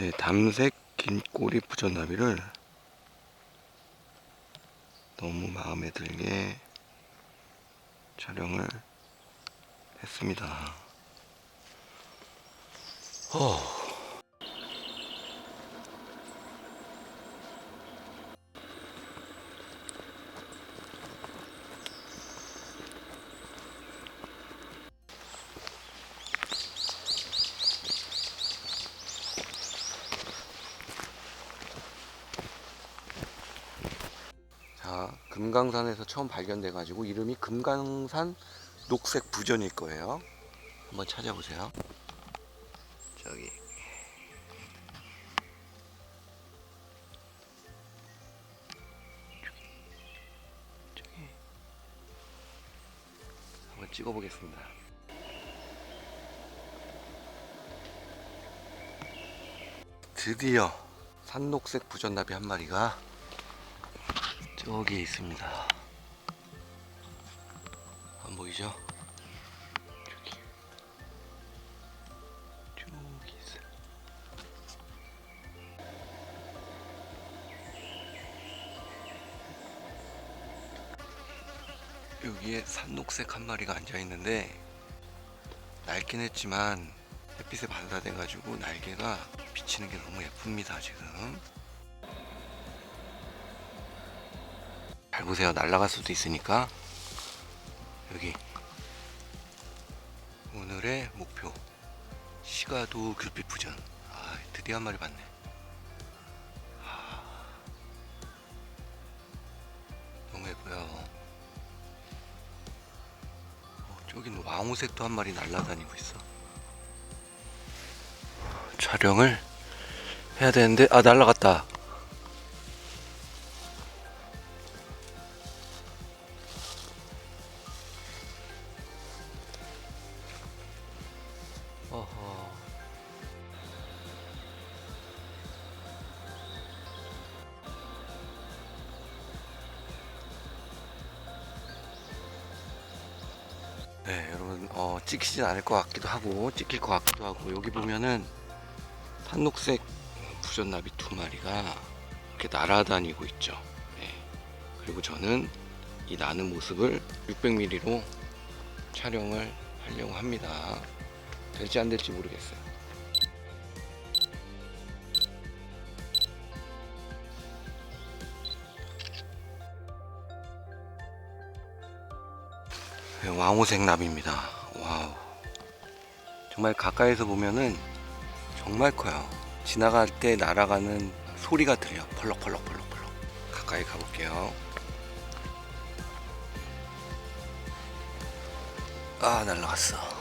네, 담색 긴 꼬리 부전나비를 너무 마음에 들게 촬영을 했습니다. 어. 금강산에서 처음 발견돼 가지고 이름이 금강산 녹색 부전일 거예요. 한번 찾아보세요. 저기 저기 한번 찍어보겠습니다. 드디어 산녹색 부전나비 한 마리가 저기 있습니다. 안 보이죠? 저기. 저기 있어요. 여기에 산녹색 한 마리가 앉아 있는데 낡긴 했지만 햇빛에 반사돼 가지고 날개가 비치는 게 너무 예쁩니다 지금. 잘 보세요. 날아갈 수도 있으니까. 여기. 오늘의 목표. 시가도 귤빛 부전. 아, 드디어 한 마리 봤네. 아, 너무 예뻐요. 어, 저기는 왕호색도 한 마리 날아다니고 있어. 촬영을 해야 되는데, 아, 날아갔다. 어허. 네, 여러분, 어, 찍히진 않을 것 같기도 하고, 찍힐 것 같기도 하고, 여기 보면은 산녹색 부전나비 두 마리가 이렇게 날아다니고 있죠. 네. 그리고 저는 이 나는 모습을 600mm로 촬영을 하려고 합니다. 될지 안 될지 모르겠어요. 네, 왕호색 나비입니다. 와우. 정말 가까이서 보면은 정말 커요. 지나갈 때 날아가는 소리가 들려. 펄럭펄럭 펄럭펄럭. 가까이 가볼게요. 아, 날라갔어.